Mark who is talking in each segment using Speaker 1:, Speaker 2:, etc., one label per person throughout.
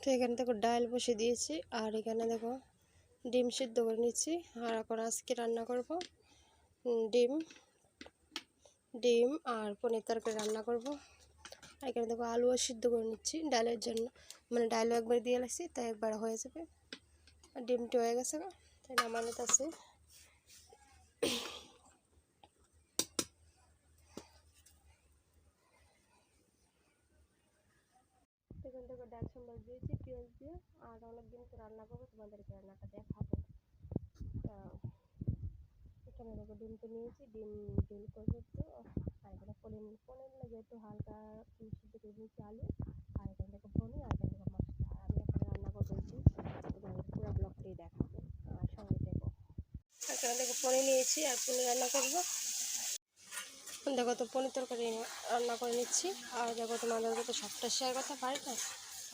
Speaker 1: তো এখানে দেখো ডাল বসে দিয়েছি, আর এখানে দেখো ডিম সিদ্ধ করে নিচ্ছি। আর এখন আজকে রান্না করব ডিম ডিম আর পনির তরকারি রান্না করব। আর এখানে দেখো আলুও সিদ্ধ করে নিচ্ছি ডালের জন্য। মানে ডালও একবার দিয়ে লাগছি তাই একবার হয়ে যাবে। আর ডিমটি হয়ে গেছে তাই নামানো আছে এখান থেকে ডাল সম্বল দিয়েছি, পেঁয়াজ দিয়ে, আর অনেকদিন তো রান্না করব, তোমাদেরকে রান্নাটা দেখাবো। তা এখানে দেখো ডিম তো নিয়েছি, ডিম ডিম করব তো আর এখানে পনির পনির লাগে একটু হালকা সিদ্ধ করে নিয়েছি আলু, আর এখানে দেখো পনির, আর এখানে দেখো মশলা। আর আমি এখানে রান্না করে দিয়েছি পুরো ব্লগটাই দেখাবো। আর সঙ্গে দেখো। এখানে দেখো পনির নিয়েছি, আর পনির রান্না করব। দেখো তো পনির তরকারি রান্না করে নিচ্ছি। আর দেখো তোমাদেরকে তো সবটা শেয়ার করতে পারি না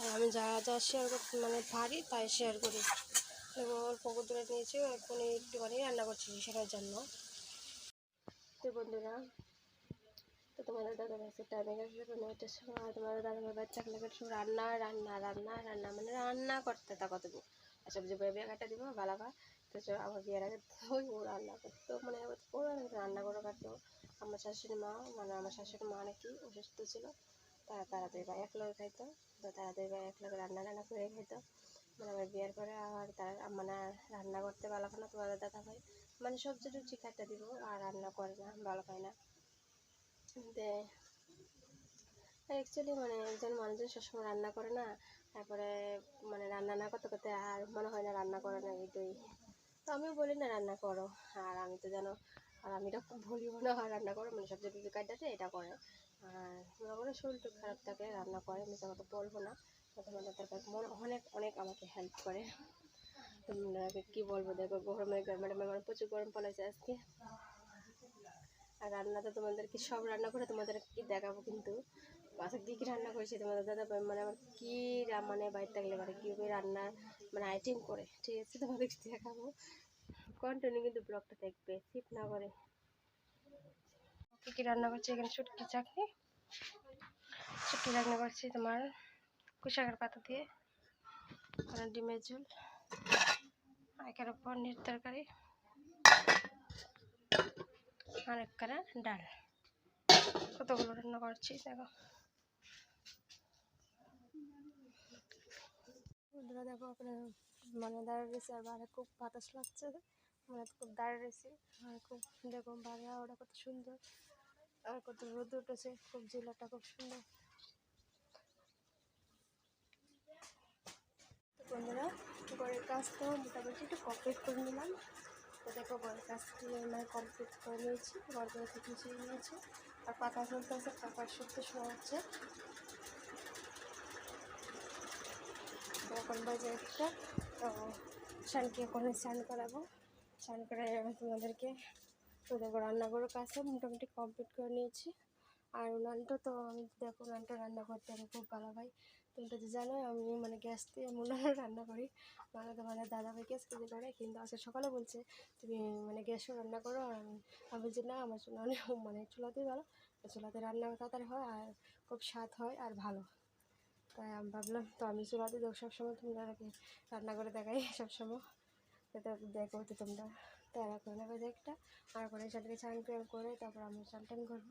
Speaker 1: আর আমি যা যা শেয়ার করতে মানে পারি তাই শেয়ার করি। দেখো অল্প করে নিয়েছি পনির একটুখানি রান্না করছি সেটার জন্য। তো বন্ধুরা, তো তোমাদের দাদা ভাই টাইমে গেছে নয়টার সময় আর তোমাদের দাদা ভাই বাচ্চা খেলে সব রান্না রান্না রান্না রান্না মানে রান্না করতে থাকো তুমি। আর সবজি বিয়ে কাটা দিব, বালাবা। তো চলো আমার বিয়ের আগে ওই ও রান্না করতো। মানে ও রান্না করে কাটতো আমার শাশুড়ি মা মানে আমার শাশুড়ি মা নাকি অসুস্থ ছিল। তারা তাড়াতাড়ি বা এক লগে খাইতো। তো তাড়াতাড়ি বা এক লগে রান্না রান্না করে খাইতো। মানে আমার বিয়ের পরে আর তার মানে রান্না করতে ভালো খায় না তোমাদের দাদা ভাই। মানে সবজি টুবজি কাটতে দিব, আর রান্না করে না, ভালো খায় না। দে। অ্যাকচুয়ালি মানে একজন মানুষজন সবসময় রান্না করে না। তারপরে মানে রান্না না করতে করতে আর মনে হয় না রান্না করে না এটাই তো আমিও বলি, না, রান্না করো। আর আমি তো জানো, আর আমি এটা বলিও না আর রান্না করো। মানে সবজি টুবজি কাটতে এটা করে। আর মনে করো শরীরটা খারাপ থাকে, রান্না করে আমি কথা বলব না। তোমাদের তারপর মনে, অনেক অনেক আমাকে হেল্প করে। তোমাকে কী বলব, দেখো গরমে মানে মানে প্রচুর গরম পড়েছে আজকে। আর রান্না তো তোমাদেরকে সব রান্না করে তোমাদের কি দেখাবো কিন্তু? আচ্ছা কী রান্না করেছি তোমাদের দাদা মানে আমার কী মানে বাইরে থাকলে মানে কীভাবে রান্না মানে আইটেম করে? ঠিক আছে, তোমাদের দেখাবো। কন্টিনিউ কিন্তু ব্লগটা দেখবে স্কিপ না করে। কী কী রান্না করছি এখানে? শুটকি, চাটনি? শুটকি রান্না করছি তোমার কুশাকের পাতা দিয়ে ডিমের ঝোল এখানে পনির তরকারি, আর একখানা ডাল। কতগুলো রান্না করছি দেখো। বন্ধুরা দেখো আপনার মানে দাঁড়িয়ে রয়েছে, আর বাইরে খুব বাতাস লাগছে। মানে খুব রয়েছে। আর খুব দেখো বাইরে ওটা কত সুন্দর। আর কত রোদ উঠেছে, খুব জেলাটা খুব সুন্দর। বন্ধুরা, ঘরের কাজ তো মোটামুটি একটু কমপ্লিট করে নিলাম। তো দেখো ঘরের কাজটি মানে কমপ্লিট করে নিয়েছি ঘর থেকে মিশিয়ে নিয়েছি। আর পাকা চলতে আছে পাকার সত্যি সময় হচ্ছে তো এখন বাজে একটা, তো শানকে এখন স্নান করাবো। স্নান করে তোমাদেরকে তো দেখো রান্নাঘরের কাজটা মোটামুটি কমপ্লিট করে নিয়েছি। আর উনানটা তো আমি দেখো উনানটা রান্না করতে আমি খুব ভালো পাই। তুমি তো জানো আমি মানে গ্যাস দিয়ে উনানে রান্না করি। মানে তোমাদের দাদা ভাই গ্যাস কেজি করে, কিন্তু আজকে সকালে বলছে, তুমি মানে গ্যাসও রান্না করো। আর আমি আমি বলছি, না, আমার উনানে মানে চুলাতেই ভালো। চুলাতে রান্না তাড়াতাড়ি হয় আর খুব স্বাদ হয় আর ভালো। তাই আমি ভাবলাম, তো আমি চুলাতে দেবো সবসময় তোমরা রান্না করে দেখাই, সবসময়। তো দেখো তো তোমরা। তারা করে নেবে একটা। আর করে সেটাকে চান করে তারপর আমি চান টান করব।